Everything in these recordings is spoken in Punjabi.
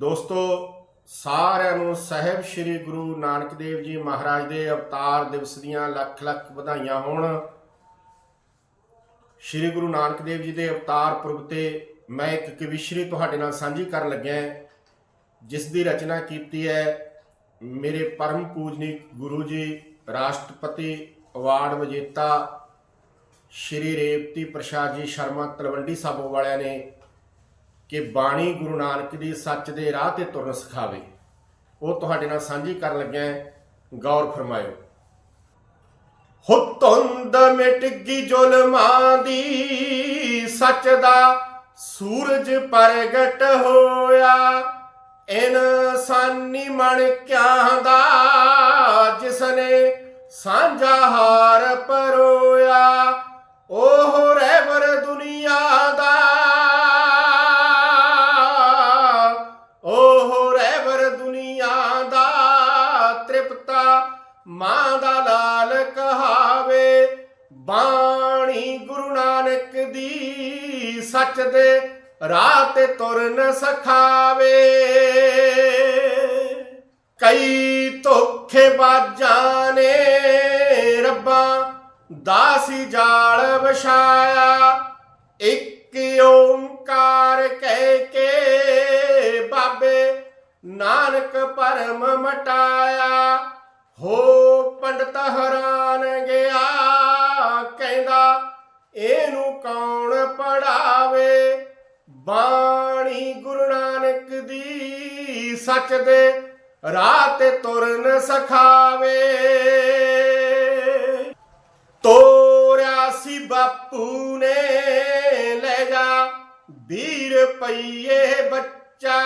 ਦੋਸਤੋ, ਸਾਰਿਆਂ ਨੂੰ ਸਹਿਬ ਸ੍ਰੀ ਗੁਰੂ ਨਾਨਕ ਦੇਵ ਜੀ ਮਹਾਰਾਜ ਦੇ ਅਵਤਾਰ ਦਿਵਸ ਦੀਆਂ ਲੱਖ ਲੱਖ ਵਧਾਈਆਂ ਹੋਣ। ਸ੍ਰੀ ਗੁਰੂ ਨਾਨਕ ਦੇਵ ਜੀ ਦੇ ਅਵਤਾਰ ਪੁਰਬ ਤੇ ਮੈਂ ਇੱਕ ਕਵਿਸ਼ਰੀ ਤੁਹਾਡੇ ਨਾਲ ਸਾਂਝੀ ਕਰਨ ਲੱਗਿਆ ਜਿਸ ਦੀ ਰਚਨਾ ਕੀਤੀ ਹੈ ਮੇਰੇ ਪਰਮ ਪੂਜਨੀ ਗੁਰੂ ਜੀ, ਰਾਸ਼ਟਰਪਤੀ ਅਵਾਰਡ ਵਿਜੇਤਾ ਸ਼੍ਰੀ ਰੇਵਤੀ ਪ੍ਰਸਾਦ ਜੀ ਸ਼ਰਮਾ ਤਲਵੰਡੀ ਸਾਬੋ ਵਾਲਿਆਂ ਨੇ। ਕਿ ਬਾਣੀ ਗੁਰੂ ਨਾਨਕ ਦੀ ਸੱਚ ਦੇ ਰਾਹ ਤੇ ਤੁਰਨ ਸਿਖਾਵੇ। ਉਹ ਤੁਹਾਡੇ ਨਾਲ ਸਾਂਝੀ ਕਰਨ ਲੱਗਿਆ ਗੌਰ ਫਰਮਾਇਓ। ਹੋ ਮਿਟ ਗਈ ਜ਼ੁਲਮਾਂ ਦੀ, ਸੱਚ ਦਾ ਸੂਰਜ ਪ੍ਰਗਟ ਹੋਇਆ। ਇਨਸਾਨੀ ਮਨ ਕਿਆਂ ਦਾ, ਜਿਸਨੇ ਸਾਂਝਾ ਹਾਰ ਪਰੋਇਆ। ਉਹ ਰਹਿਬਰ ਦੀ ਰਾਹ ਤੇ ਤੁਰਨ ਸਖਾਵੇ। ਕਈ ਧੋਖੇ ਬਾਜਾਂ ਨੇ ਰੱਬਾਂ, ਦਾਸੀ ਜਾਲ ਵਿਛਾਇਆ। ਇੱਕ ਓੰਕਾਰ ਕਹਿ ਕੇ ਬਾਬੇ ਨਾਨਕ ਪਰਮ ਮਟਾਇਆ। ਹੋ ਪੰਡਤ ਹੈਰਾਨ ਗਿਆ, ਕਹਿੰਦਾ, ਇਹਨੂੰ ਕੌਣ ਪੜਾ ਸੱਚ ਦੇ ਰਾਹ ਤੇ ਤੁਰਨ ਸਖਾਵੇ। ਤੋਰਿਆ ਸੀ ਬਾਪੂ ਨੇ, ਲੈ ਜਾ 20 ਰੁਪਈਏ ਬੱਚਾ,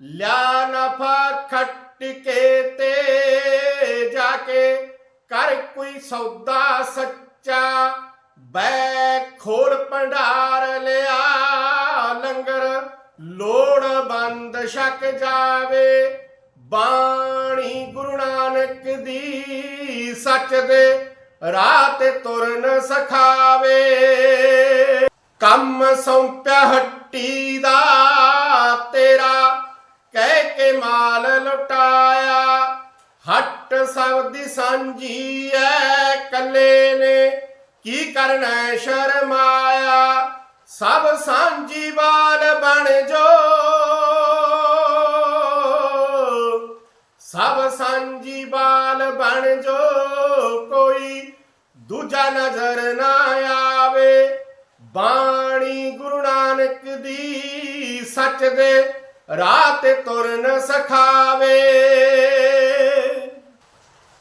ਲਿਆ ਨਫਾ ਖੱਟ ਕੇ ਤੇ ਜਾ ਕੇ ਕਰ ਕੋਈ ਸੌਦਾ ਸੱਚਾ। ਬੈ ਖੋਲ ਭੰਡਾਰ ਲਿਆ, ਲੰਗਰ ਲੋੜ ਬੰਦ ਛਕ ਜਾਵੇ, ਬਾਣੀ ਗੁਰੂ ਨਾਨਕ ਦੀ ਸੱਚ ਦੇ ਰਾਹ ਤੇ ਤੁਰਨ ਸਖਾਵੇ। ਕੰਮ ਸੌਂਪਿਆ ਹੱਟੀ ਦਾ ਤੇਰਾ, ਕਹਿ ਕੇ ਮਾਲ ਲੁਟਾਇਆ। ਹੱਟ ਸਭ ਦੀ ਸਾਂਝੀ ਐ ਕੱਲੇ ਨੇ, ਕੀ ਕਰਨਾ ਹੈ ਸ਼ਰਮਾਇਆ। ਸਭ ਸਾਂਝੀ ਵਾਲ ਬਣ ਜੋ ਸਾਂਝੀ ਬਾਲ ਬਣ ਜੋ ਕੋਈ ਦੂਜਾ ਨਜ਼ਰ ਨਾ ਆਵੇ। ਬਾਣੀ ਗੁਰੂ ਨਾਨਕ ਦੀ ਸੱਚ ਦੇ ਰਾਹ ਤੇ ਤੁਰਨ ਸਖਾਵੇ।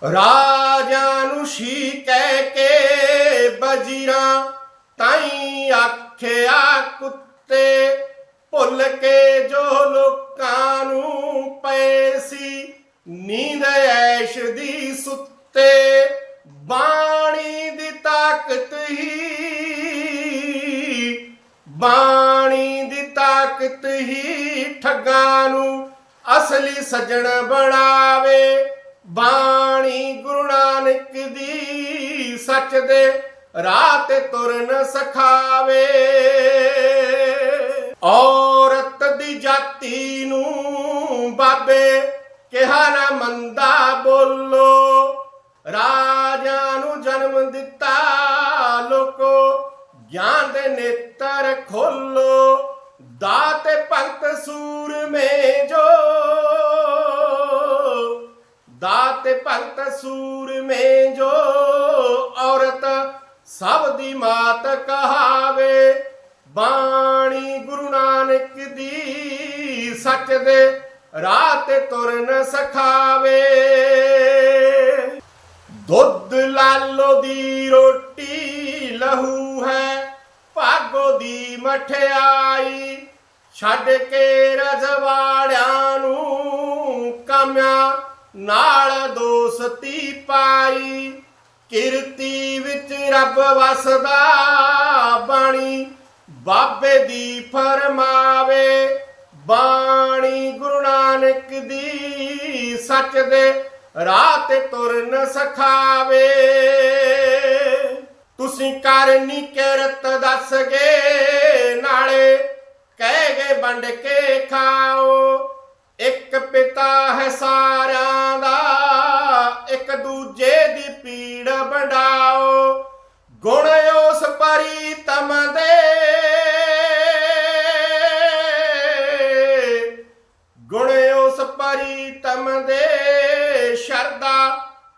ਰਾਜਾਂ ਨੂੰ ਸ਼ੀ ਕਹਿ ਕੇ ਬਜੀਰਾ ਤਾਈ ਆਖਿਆ, ਕੁੱਤੇ ਭੁੱਲ ਕੇ ਜੋ ਲੋਕਾਂ ਨੂੰ ਪਏ ਸੀ। ਨੀਂਦ ਐਸ਼ ਦੀ ਸੁੱਤੇ, ਬਾਣੀ ਦੀ ਤਾਕਤ ਹੀ। ਬਾਣੀ ਦੀ ਤਾਕਤ ਹੀ ਠੱਗਾਂ ਨੂੰ ਅਸਲੀ ਸੱਜਣ ਬਣਾਵੇ। ਬਾਣੀ ਗੁਰੂ ਨਾਨਕ ਦੀ ਸੱਚ ਦੇ ਰਾਹ ਤੇ ਤੁਰਨ ਸਖਾਵੇ। ਮੰਦਾ ਬੋਲੋ ਰਾਜਾਂ ਨੂੰ ਜਨਮ ਦਿੱਤਾ, ਲੋਕੋ ਗਿਆਨ ਦੇ ਨੇਤਰ ਖੋਲੋ, ਦਾਤੇ ਭਗਤ ਸੂਰਮੇ ਜੋ ਦਾਤੇ ਭਗਤ ਸੂਰਮੇ ਜੋ ਔਰਤ ਸਭ ਦੀ ਮਾਤ ਕਹਾਵੇ। ਬਾਣੀ ਗੁਰੂ ਨਾਨਕ ਦੀ ਸੱਚ ਦੇ ਰਾਤ ਤੇ ਤੁਰਨ ਸਖਾਵੇ। ਦੁੱਧ ਲਾਲੋ ਦੀ ਰੋਟੀ ਲਹੂ ਹੈ, ਭਾਗੋ ਦੀ ਮਠਿਆਈ ਛੱਡ ਕੇ ਰਜਵਾੜਿਆਂ ਨੂੰ ਕਾਮਿਆਂ ਨਾਲ ਦੋਸਤੀ ਪਾਈ। ਕਿਰਤੀ ਵਿੱਚ ਰੱਬ ਵਸਦਾ ਬਾਣੀ, ਬਾਬੇ ਦੀ ਫਰਮਾਵੇ। ਬਾਣੀ ਗੁਰੂ ਨਾਨਕ ਦੀ ਸੱਚ ਦੇ ਰਾਹ ਤੇ ਤੁਰ ਨ ਸਖਾਵੇ। ਤੁਸੀਂ ਕਰਨੀ ਕਿਰਤ ਦੱਸ ਗਏ ਨਾਲੇ ਕਹਿ ਗਏ ਵੰਡ ਕੇ ਖਾਓ। ਇੱਕ ਪਿਤਾ ਹੈ ਸਾਰਿਆਂ ਦਾ, ਇੱਕ ਦੂਜੇ ਦੀ ਪੀੜ ਵੰਡਾ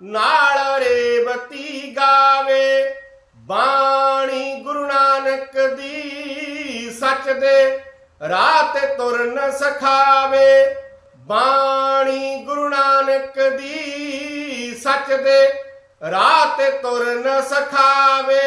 ਨਾਲ ਰੇਵਤੀ ਗਾਵੇ। ਬਾਣੀ ਗੁਰੂ ਨਾਨਕ ਦੀ ਸੱਚ ਦੇ ਰਾਤ ਤੇ ਤੁਰਨ ਸਖਾਵੇ। ਬਾਣੀ ਗੁਰੂ ਨਾਨਕ ਦੀ ਸੱਚ ਦੇ ਰਾਤ ਤੇ ਤੁਰਨ ਸਖਾਵੇ।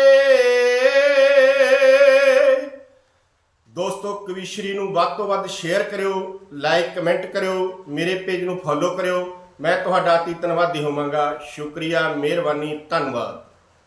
ਦੋਸਤੋ ਕਵਿਸ਼ਰੀ ਨੂੰ ਵੱਧ ਤੋਂ ਵੱਧ ਸ਼ੇਅਰ ਕਰਿਓ ਲਾਈਕ ਕਮੈਂਟ ਕਰਿਓ, ਮੇਰੇ ਪੇਜ ਨੂੰ ਫੋਲੋ ਕਰਿਓ। ਮੈਂ ਤੁਹਾਡਾ ਅਤੀ ਧੰਨਵਾਦੀ ਹੋਵਾਂਗਾ। ਸ਼ੁਕਰੀਆ ਮਿਹਰਬਾਨੀ ਧੰਨਵਾਦ।